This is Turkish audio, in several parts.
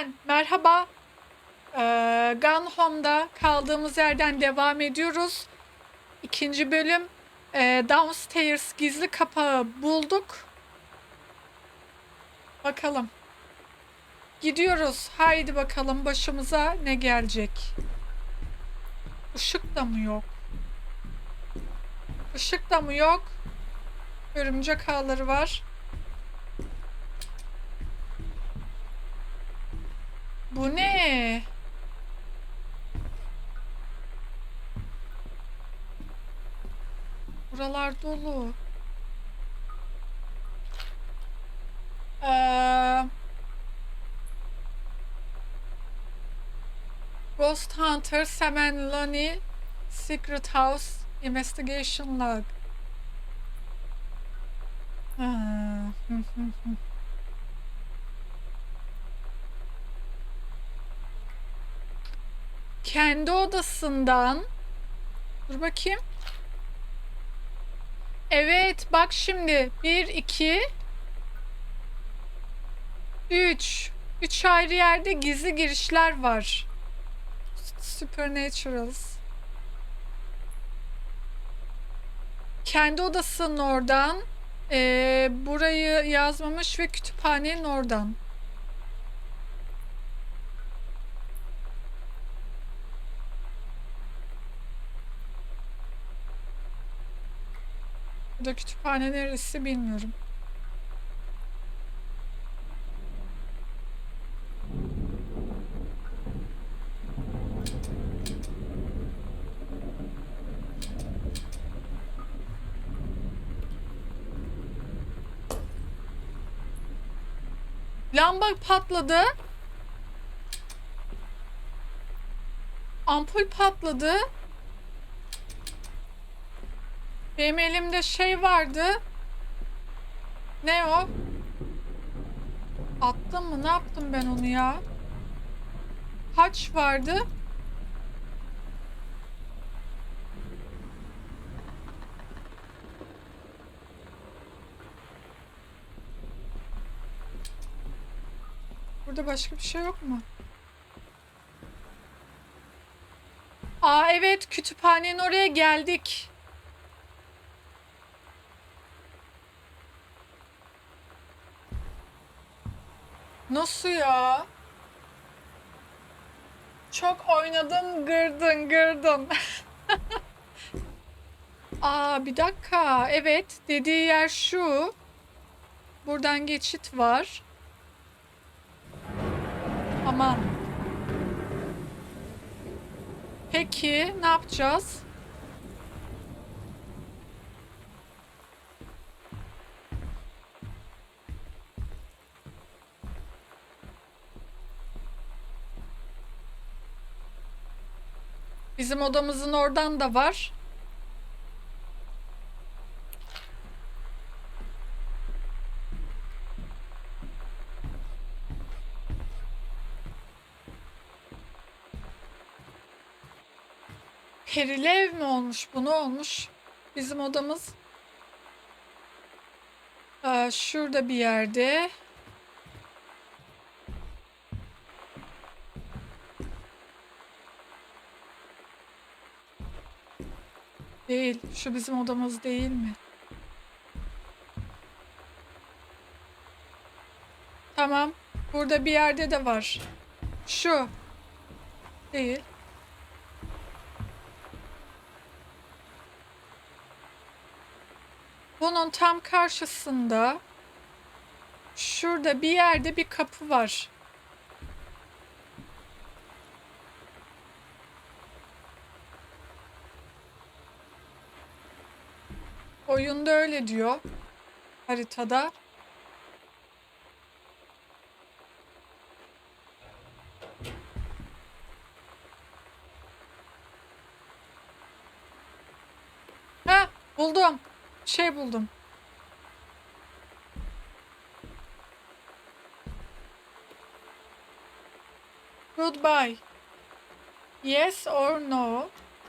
Yeniden merhaba. Ee, Gone Home'da kaldığımız yerden devam ediyoruz. İkinci bölüm ee, Downstairs gizli kapağı bulduk. Bakalım. Gidiyoruz. Haydi bakalım başımıza ne gelecek. Işık da mı yok? Işık da mı yok? Örümcek ağları var. Bu ne? Buralar dolu. Ee, Ghost Hunter Seven Lonnie Secret House Investigation Log. Ha, Kendi odasından Dur bakayım. Evet bak şimdi 1 2 3 3 ayrı yerde gizli girişler var. Supernaturals. Kendi odasının oradan eee, burayı yazmamış ve kütüphanenin oradan. Bu da kütüphane neresi bilmiyorum. Lamba patladı. Ampul patladı. Benim elimde şey vardı. Ne o? Attım mı? Ne yaptım ben onu ya? Haç vardı. Burada başka bir şey yok mu? Aa evet kütüphanenin oraya geldik. Nasıl ya? Çok oynadın gırdın gırdın. Aa bir dakika. Evet dediği yer şu. Buradan geçit var. Aman. Peki ne yapacağız? Bizim odamızın oradan da var. Perili ev mi olmuş? Bu ne olmuş? Bizim odamız Aa, şurada bir yerde. Değil. Şu bizim odamız değil mi? Tamam. Burada bir yerde de var. Şu. Değil. Bunun tam karşısında şurada bir yerde bir kapı var. Oyunda öyle diyor. Haritada. Ha, buldum. Şey buldum. Goodbye. Yes or no.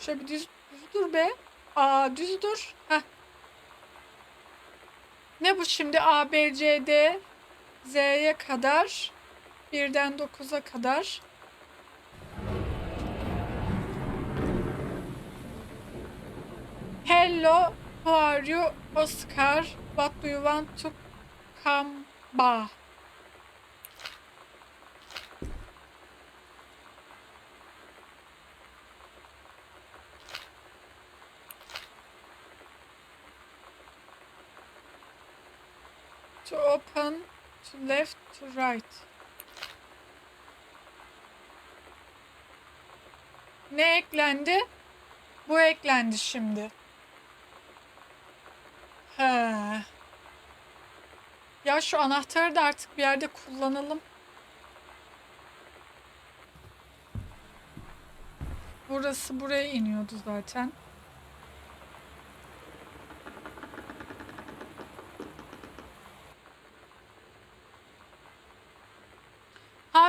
Şöyle bir düz, düz dur be. Aa düz dur. Heh. Ne bu şimdi? A, B, C, D, Z'ye kadar. Birden 9'a kadar. Hello, how are you, Oscar? What do you want to come back? To open, to left, to right. Ne eklendi? Bu eklendi şimdi. He. Ya şu anahtarı da artık bir yerde kullanalım. Burası buraya iniyordu zaten.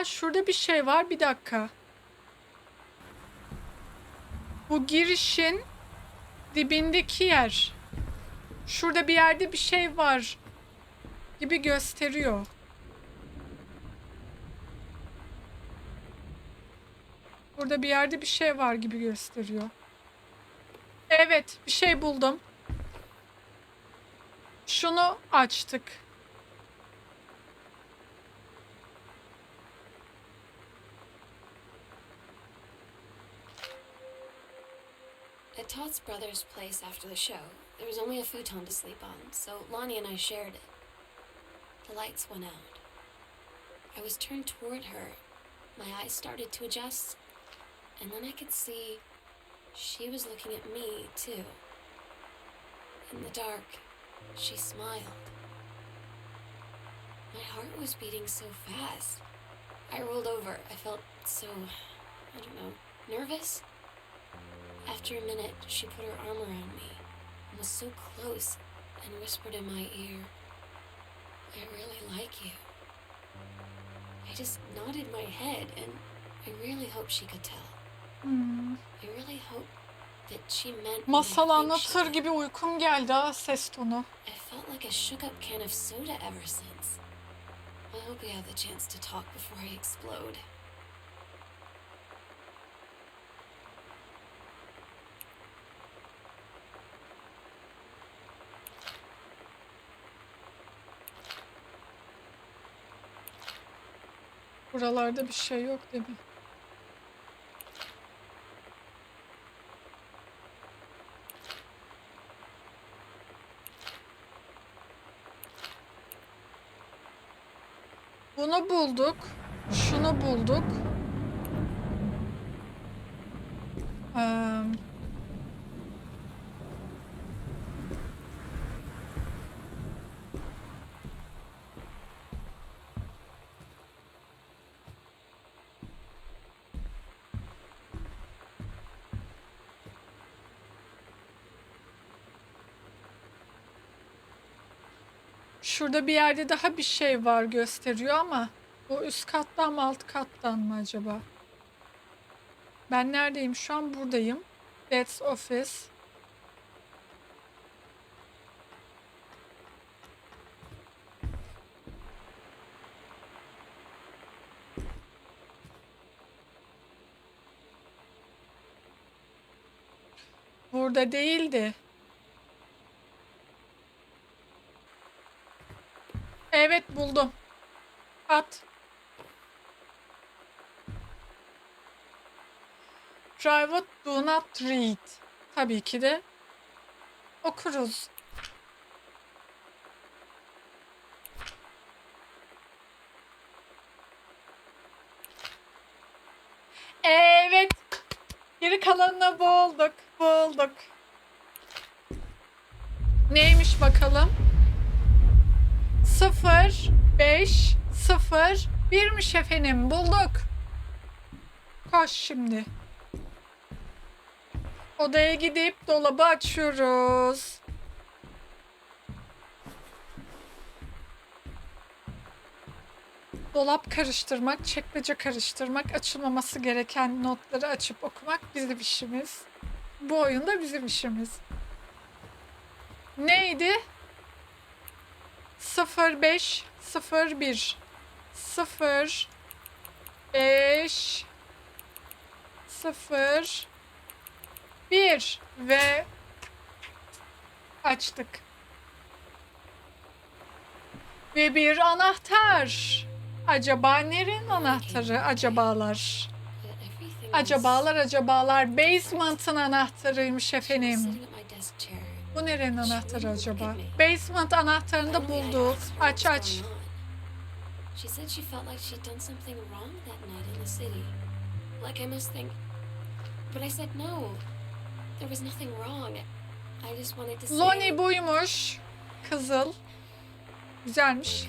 Şurada bir şey var. Bir dakika. Bu girişin dibindeki yer. Şurada bir yerde bir şey var gibi gösteriyor. Burada bir yerde bir şey var gibi gösteriyor. Evet, bir şey buldum. Şunu açtık. At Todd's brother's place after the show, there was only a futon to sleep on, so Lonnie and I shared it. The lights went out. I was turned toward her. My eyes started to adjust, and then I could see she was looking at me, too. In the dark, she smiled. My heart was beating so fast. I rolled over. I felt so, I don't know, nervous. After a minute, she put her arm around me and was so close and whispered in my ear, I really like you. I just nodded my head and I really hope she could tell. Hmm. I really hope that she meant Masal anlatır gibi uykum geldi ha ses tonu. I felt like a shook up can of soda ever since. I hope we have the chance to talk before I explode. Buralarda bir şey yok değil mi? Bunu bulduk. Şunu bulduk. Eee, Şurada bir yerde daha bir şey var gösteriyor ama bu üst kattan mı alt kattan mı acaba? Ben neredeyim? Şu an buradayım. That's office. Burada değildi. Evet buldum. At. Private do not read. Tabii ki de okuruz. Evet. Geri kalanını bulduk. Bulduk. Neymiş bakalım? 0 5 0 1'miş efendim. Bulduk. Koş şimdi. Odaya gidip dolabı açıyoruz. Dolap karıştırmak, çekmece karıştırmak, açılmaması gereken notları açıp okumak bizim işimiz. Bu oyunda bizim işimiz. Neydi? 05 01 0 5 0 1 ve açtık. Ve bir anahtar. Acaba nerenin anahtarı? Acabalar. Acabalar acabalar. Basement'ın anahtarıymış efendim. Bu nerenin anahtarı acaba? Basement anahtarını da Finally, I buldu. Aç aç. She said she felt like she'd done something wrong that night in the city. Like I must think. But I said no. There was nothing wrong. I just wanted to say. Loni buymuş. Kızıl. Güzelmiş.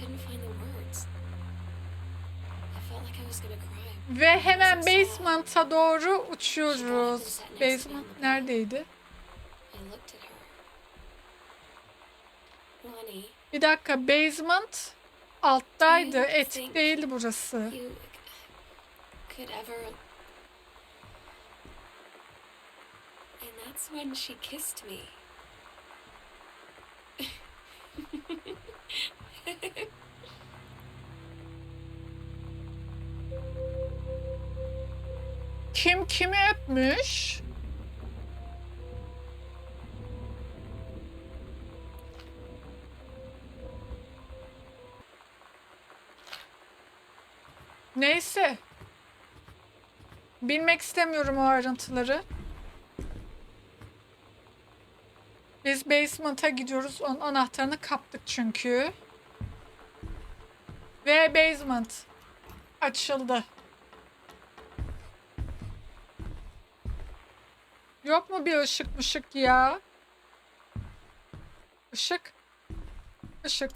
Ve hemen basement'a doğru uçuyoruz. Basement neredeydi? I looked at her. Lonnie, Bir dakika basement alttaydı. Etik değildi burası. that's when she kissed me. Kim kimi öpmüş? Neyse. Bilmek istemiyorum o ayrıntıları. Biz basement'a gidiyoruz. Onun anahtarını kaptık çünkü. Ve basement açıldı. Yok mu bir ışık mışık ya? Işık. Işık.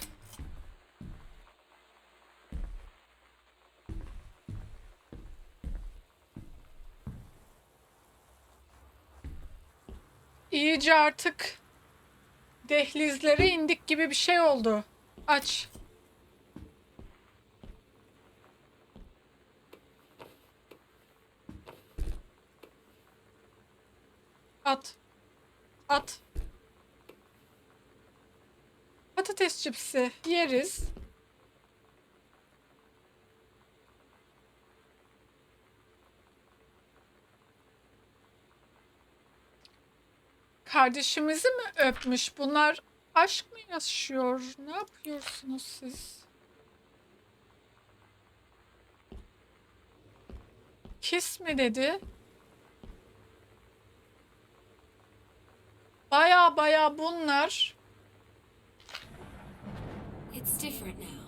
İyice artık dehlizlere indik gibi bir şey oldu. Aç. At. At. Patates cipsi yeriz. Kardeşimizi mi öpmüş? Bunlar aşk mı yaşıyor? Ne yapıyorsunuz siz? Kiss mi dedi? Baya baya bunlar It's different now.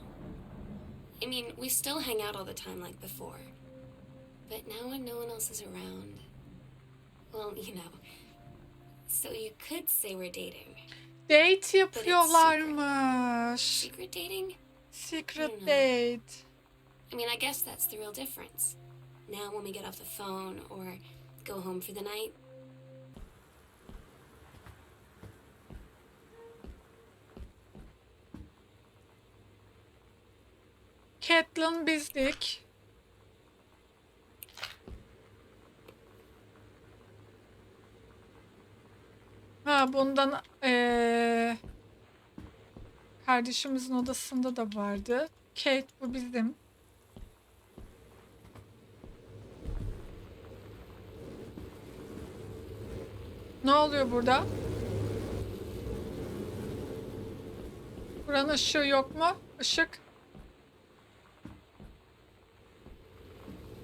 I mean, we still hang out all the time like before. But now when no one else is around, well, you know. So you could say we're dating. date yapıyorlarmış. Secret dating? Secret Hmm. date. I mean, I guess that's the real difference. Now, when we get off the phone or go home for the night, Catelyn bizdik. Ha bundan eee, kardeşimizin odasında da vardı. Kate bu bizim. Ne oluyor burada? Buranın ışığı yok mu? Işık.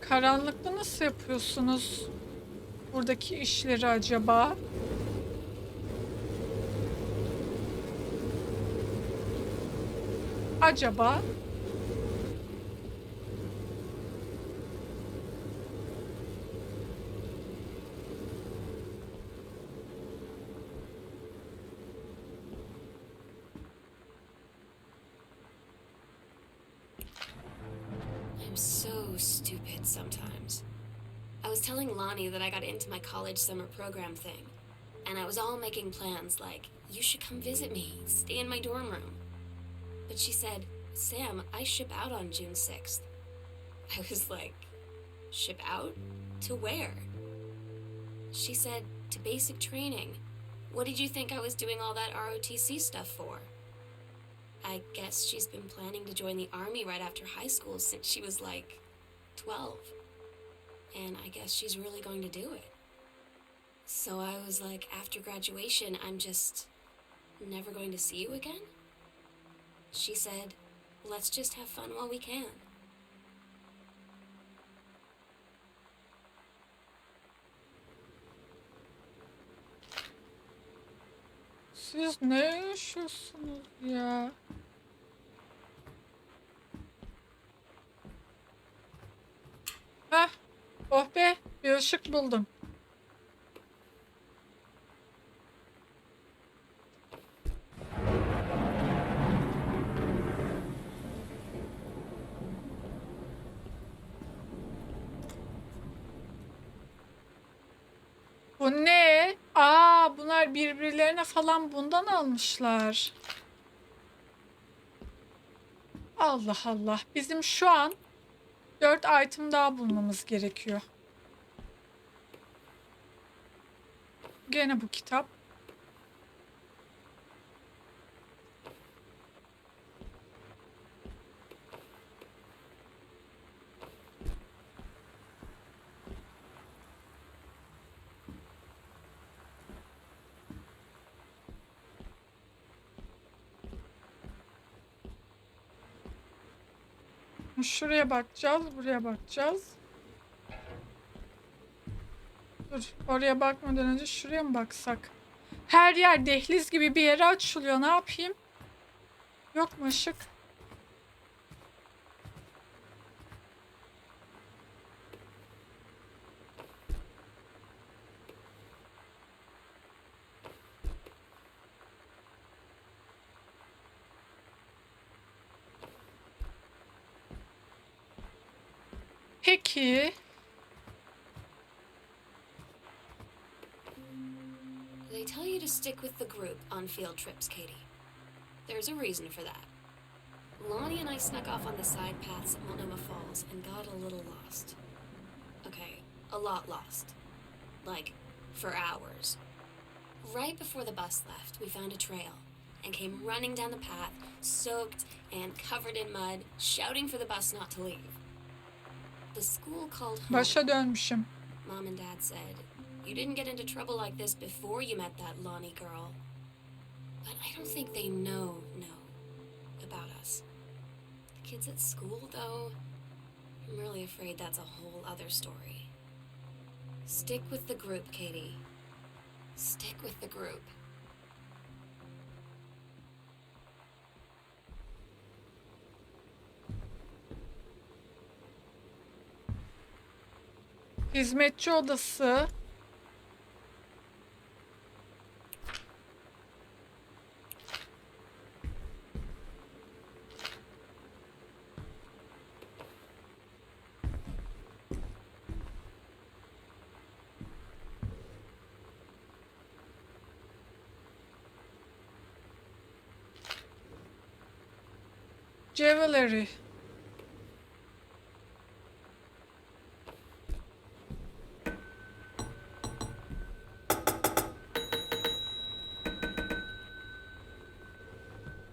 Karanlıkta nasıl yapıyorsunuz buradaki işleri acaba? Acaba? I'm so stupid sometimes. I was telling Lonnie that I got into my college summer program thing, and I was all making plans like, you should come visit me, stay in my dorm room. But she said, Sam, I ship out on June 6th. I was like, ship out? To where? She said, to basic training. What did you think I was doing all that ROTC stuff for? I guess she's been planning to join the army right after high school since she was like 12. and I guess she's really going to do it. So I was like, after graduation, I'm just never going to see you again? She said, let's just have fun while we can. Siz ne yaşıyorsunuz ya? Heh. Oh be. Bir ışık buldum. Bu ne? Aa, bunlar birbirlerine falan bundan almışlar. Allah Allah. Bizim şu an 4 item daha bulmamız gerekiyor. Gene bu kitap. Şuraya bakacağız, buraya bakacağız. Dur, oraya bakmadan önce şuraya mı baksak? Her yer dehliz gibi bir yere açılıyor. Ne yapayım? Yok mu ışık? Stick with the group on field trips, Katie. There's a reason for that. Lonnie and I snuck off on the side paths at Multnomah Falls and got a little lost. Okay, a lot lost. Like, for hours. Right before the bus left, we found a trail and came running down the path, soaked and covered in mud, shouting for the bus not to leave. The school called home. Başa dönmüşüm. Mom and Dad said, You didn't get into trouble like this before you met that Lonnie girl. But I don't think they know, know about us. The kids at school, though, I'm really afraid that's a whole other story. Stick with the group, Katie. Stick with the group. Hizmetçi odası. Jewelry.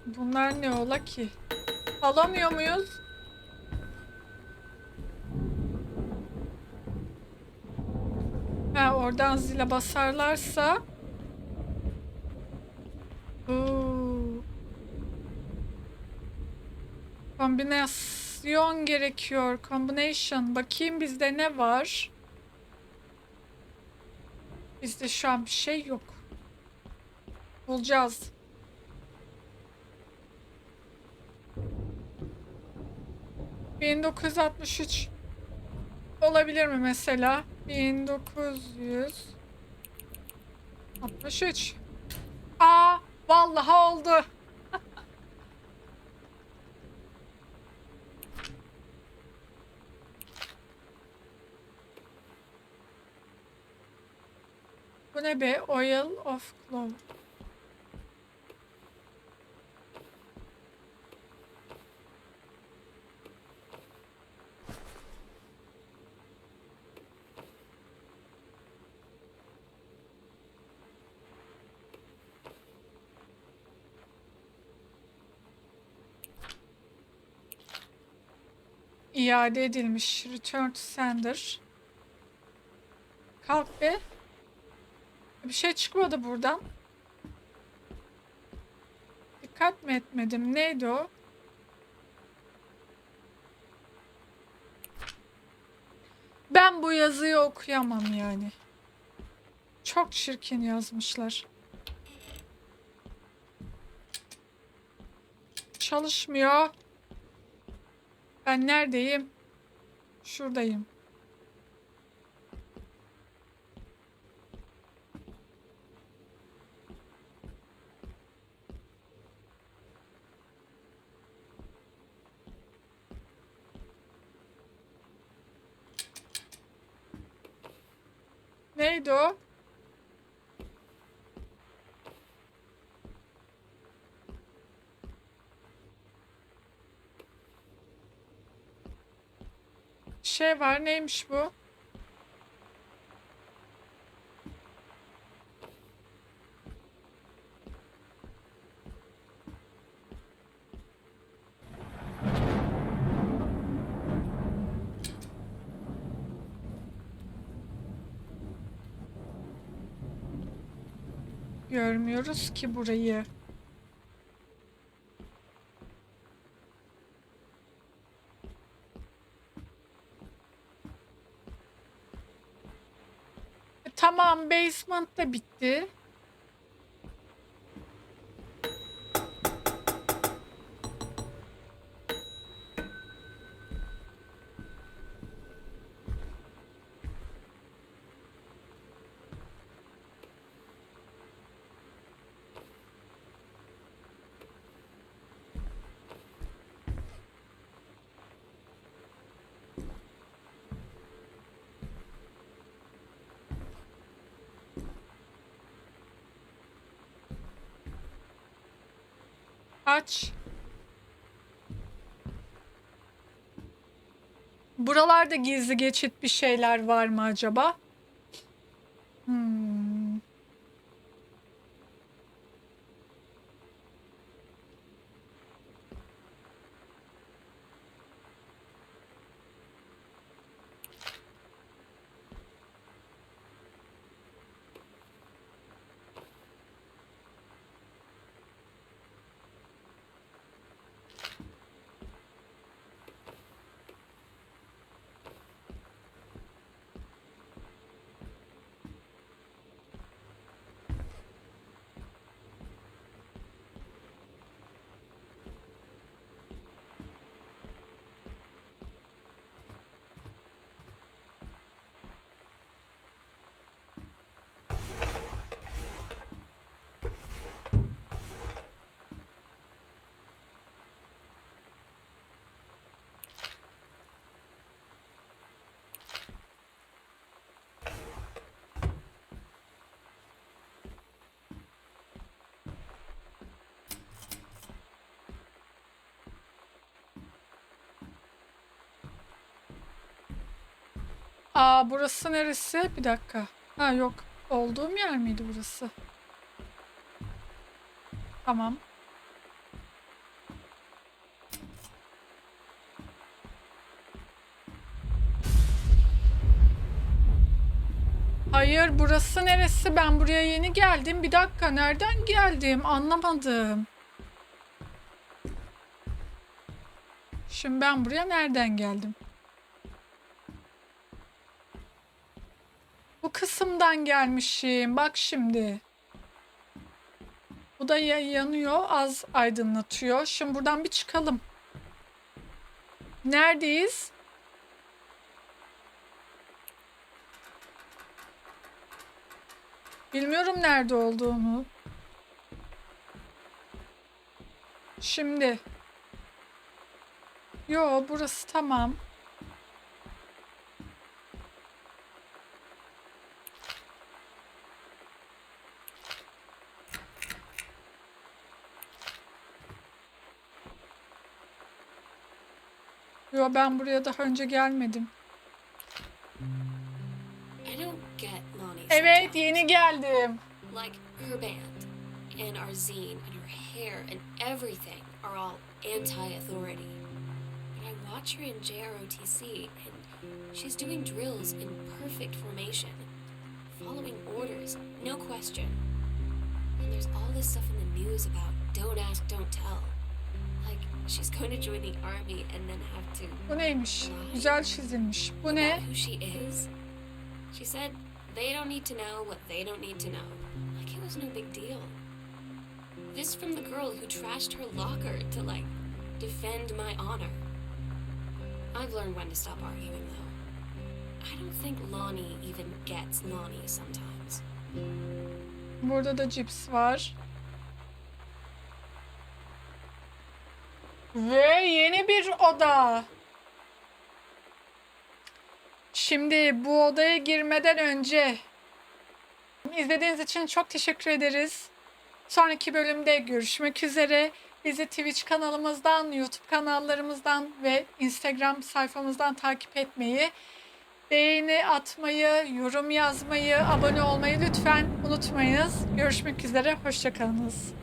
Bunlar ne ola ki? Alamıyor muyuz? Ha oradan zile basarlarsa Oo. Kombinasyon gerekiyor. Combination. Bakayım bizde ne var? Bizde şu an bir şey yok. Bulacağız. ...1963... ...olabilir mi mesela? 1963... Aa, vallahi oldu. Bu ne be? Oil of clove. iade edilmiş. Return to sender. Kalk be. Bir şey çıkmadı buradan. Dikkat mi etmedim? Neydi o? Ben bu yazıyı okuyamam yani. Çok çirkin yazmışlar. Çalışmıyor. Ben neredeyim? Şuradayım. O? Şey var neymiş bu? Görmüyoruz ki burayı. Tamam, basement da bitti. Aç. Buralarda gizli geçit bir şeyler var mı acaba? Aa burası neresi? Bir dakika. Ha yok. Olduğum yer miydi burası? Tamam. Hayır burası neresi? Ben buraya yeni geldim. Bir dakika nereden geldim? Anlamadım. Şimdi ben buraya nereden geldim? Bu kısımdan gelmişim. Bak şimdi. Bu da ya- yanıyor, az aydınlatıyor. Şimdi buradan bir çıkalım. Neredeyiz? Bilmiyorum nerede olduğunu. Şimdi. Yo, burası tamam. Yo ben buraya daha önce gelmedim. Evet yeni geldim. Like her band and our zine and her hair and everything are all anti-authority. But I watch her in JROTC and she's doing drills in perfect formation. yours, no question. And there's all this stuff in the news about don't ask, don't tell. She's going to join the army and then have to Bu neymiş? Güzel çizilmiş. Bu ne? who she is. She said they don't need to know what they don't need to know. Like it was no big deal. This from the girl who trashed her locker to like defend my honor. I've learned when to stop arguing though. I don't think Lonnie even gets Lonnie sometimes. Burada da cips var. Ve yeni bir oda. Şimdi bu odaya girmeden önce izlediğiniz için çok teşekkür ederiz. Sonraki bölümde görüşmek üzere. Bizi Twitch kanalımızdan, YouTube kanallarımızdan ve Instagram sayfamızdan takip etmeyi, beğeni atmayı, yorum yazmayı, abone olmayı lütfen unutmayınız. Görüşmek üzere, hoşçakalınız.